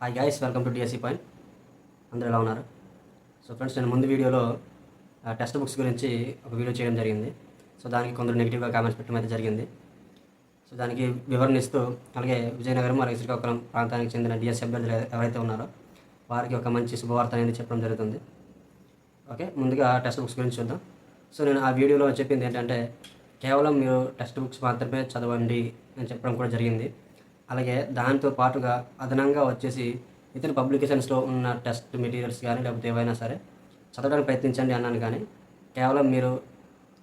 Hi guys welcome to DSC point అందరూ ఎలా ఉన్నారు? సో ఫ్రెండ్స్ నేను ముందు వీడియోలో టెక్స్ట్ బుక్స్ గురించి ఒక వీడియో చేయడం జరిగింది. సో దానికి కొందరు నెగిటివ్గా కామెంట్స్ పెట్టడం అయితే జరిగింది. సో దానికి వివరణ ఇస్తూ అలాగే విజయనగరం అలాగే శ్రీకాకుళం ప్రాంతానికి చెందిన డిఎస్సి అభ్యర్థులు ఎవరైతే ఉన్నారో వారికి ఒక మంచి శుభవార్త అనేది చెప్పడం జరుగుతుంది. ఓకే ముందుగా టెక్స్ట్ బుక్స్ గురించి చూద్దాం. సో నేను ఆ వీడియోలో చెప్పింది ఏంటంటే కేవలం మీరు టెక్స్ట్ బుక్స్ మాత్రమే చదవండి అని చెప్పడం కూడా జరిగింది. అలాగే దాంతో పాటుగా అదనంగా వచ్చేసి ఇతర పబ్లికేషన్స్లో ఉన్న టెస్ట్ మెటీరియల్స్ కానీ లేకపోతే ఏవైనా సరే చదవడానికి ప్రయత్నించండి అన్నాను కానీ కేవలం మీరు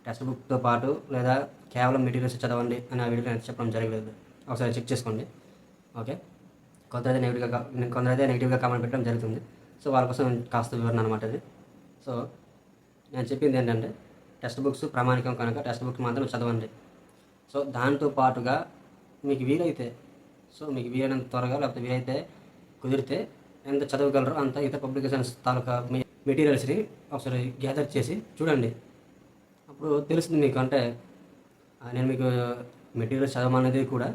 టెక్స్ట్ బుక్తో పాటు లేదా కేవలం మెటీరియల్స్ చదవండి అని ఆ వీడియోలో చెప్పడం జరగలేదు. ఒకసారి చెక్ చేసుకోండి. ఓకే? కొందరైతే నెగిటివ్గా కొందరైతే నెగిటివ్గా కామెంట్ పెట్టడం జరుగుతుంది. సో వాళ్ళ కోసం కాస్త వివరణ అనమాట అది సో నేను చెప్పింది ఏంటంటే టెక్స్ట్ బుక్స్ ప్రామాణికం కనుక టెక్స్ట్ బుక్ మాత్రం చదవండి. సో దాంతో పాటుగా మీకు వీలైతే సో మీకు వీలైనంత త్వరగా లేకపోతే వీలైతే కుదిరితే ఎంత చదవగలరో అంత ఇతర పబ్లికేషన్స్ తాలూకా మీ మెటీరియల్స్ని ఒకసారి గ్యాదర్ చేసి చూడండి. అప్పుడు తెలుస్తుంది మీకు అంటే నేను మీకు మెటీరియల్స్ చదవమనేది కూడా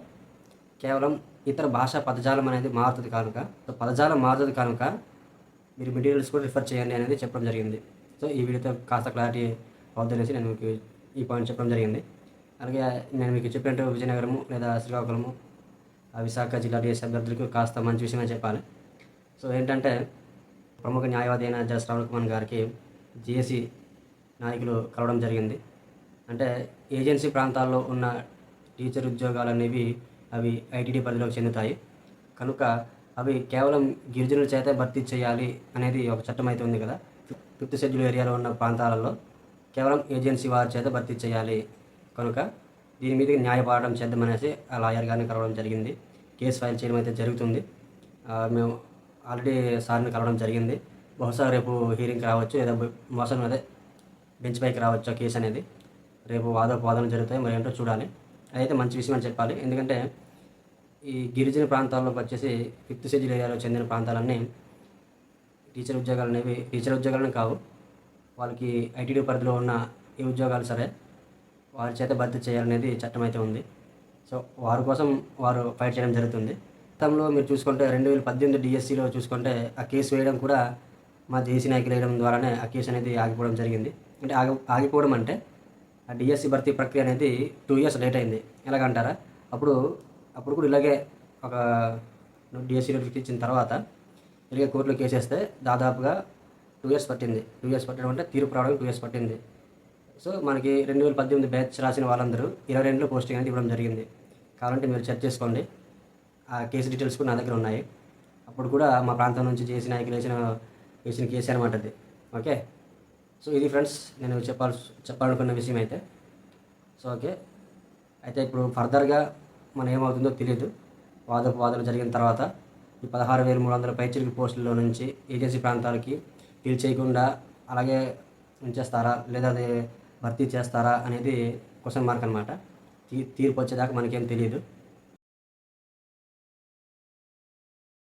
కేవలం ఇతర భాషా పదజాలం అనేది మారుతుంది కనుక సో పదజాలం మారుతుంది కనుక మీరు మెటీరియల్స్ కూడా రిఫర్ చేయండి అనేది చెప్పడం జరిగింది. సో ఈ వీడియోతో కాస్త క్లారిటీ అవుద్దనేసి నేను మీకు ఈ పాయింట్ చెప్పడం జరిగింది. అలాగే నేను మీకు చెప్పినట్టు విజయనగరము లేదా శ్రీకాకుళము విశాఖ జిల్లా డిఎస్ అభ్యర్థులకు కాస్త మంచి విషయమే చెప్పాలి. సో ఏంటంటే ప్రముఖ న్యాయవాది అయిన జస్ శ్రవణ్ కుమార్ గారికి జిఎస్సి నాయకులు కలవడం జరిగింది. అంటే ఏజెన్సీ ప్రాంతాల్లో ఉన్న టీచర్ ఉద్యోగాలు అనేవి అవి ఐటీడీ పరిధిలోకి చెందుతాయి. కనుక అవి కేవలం గిరిజనుల చేతే భర్తీ చేయాలి అనేది ఒక చట్టం అయితే ఉంది కదా. ఫిఫ్త్ షెడ్యూల్ ఏరియాలో ఉన్న ప్రాంతాలలో కేవలం ఏజెన్సీ వారి చేత భర్తీ చేయాలి. కనుక దీని మీద న్యాయ చేద్దామనేసి ఆ లాయర్ గారిని కలవడం జరిగింది. కేసు ఫైల్ చేయడం అయితే జరుగుతుంది. మేము ఆల్రెడీ సార్ని కలవడం జరిగింది. బహుశా రేపు హీరింగ్కి రావచ్చు లేదా మోసం అదే బెంచ్ పైకి రావచ్చు ఆ కేసు అనేది. రేపు వాదోపవాదనలు జరుగుతాయి మరి ఏంటో చూడాలి. అదైతే మంచి విషయం అని చెప్పాలి. ఎందుకంటే ఈ గిరిజన ప్రాంతాల్లో వచ్చేసి ఫిఫ్త్ షెడ్యూల్ ఏరియాలో చెందిన ప్రాంతాలన్నీ టీచర్ ఉద్యోగాలు అనేవి టీచర్ ఉద్యోగాలను కావు. వాళ్ళకి ఐటీడీ పరిధిలో ఉన్న ఏ ఉద్యోగాలు సరే వారి చేత భర్తీ చేయాలనేది చట్టం అయితే ఉంది. సో వారి కోసం వారు ఫైట్ చేయడం జరుగుతుంది. గతంలో మీరు చూసుకుంటే రెండు వేల పద్దెనిమిది డిఎస్సిలో చూసుకుంటే ఆ కేసు వేయడం కూడా మా జేసీ నాయకులు వేయడం ద్వారానే ఆ కేసు అనేది ఆగిపోవడం జరిగింది. అంటే ఆగి ఆగిపోవడం అంటే ఆ డిఎస్సి భర్తీ ప్రక్రియ అనేది టూ ఇయర్స్ లేట్ అయింది. ఎలాగంటారా? అప్పుడు అప్పుడు కూడా ఇలాగే ఒక డిఎస్సి నోటిఫికేషన్ ఇచ్చిన తర్వాత ఇలాగే కోర్టులో కేసు వేస్తే దాదాపుగా టూ ఇయర్స్ పట్టింది. టూ ఇయర్స్ పట్టడం అంటే తీర్పు రావడానికి టూ ఇయర్స్ పట్టింది. సో మనకి రెండు వేల పద్దెనిమిది బ్యాచ్ రాసిన వాళ్ళందరూ ఇరవై రెండులో పోస్టింగ్ అనేది ఇవ్వడం జరిగింది. కావాలంటే మీరు చెక్ చేసుకోండి. ఆ కేసు డీటెయిల్స్ కూడా నా దగ్గర ఉన్నాయి. అప్పుడు కూడా మా ప్రాంతం నుంచి చేసిన నాయకులు వేసిన వేసిన కేసు అనమాట అది. ఓకే? సో ఇది ఫ్రెండ్స్ నేను చెప్పాల్సి చెప్పాలనుకున్న విషయం అయితే. So okay? అయితే ఇప్పుడు ఫర్దర్గా మనం ఏమవుతుందో తెలియదు వాదపు వాదన జరిగిన తర్వాత ఈ పదహారు వేల మూడు వందల పైచిరికి పోస్టుల్లో నుంచి ఏజెన్సీ ప్రాంతాలకి ఫీల్ చేయకుండా అలాగే ఉంచేస్తారా? లేదా అది భర్తీ చేస్తారా అనేది క్వశ్చన్ మార్క్ అనమాట తీ తీర్పు వచ్చేదాకా మనకేం తెలియదు.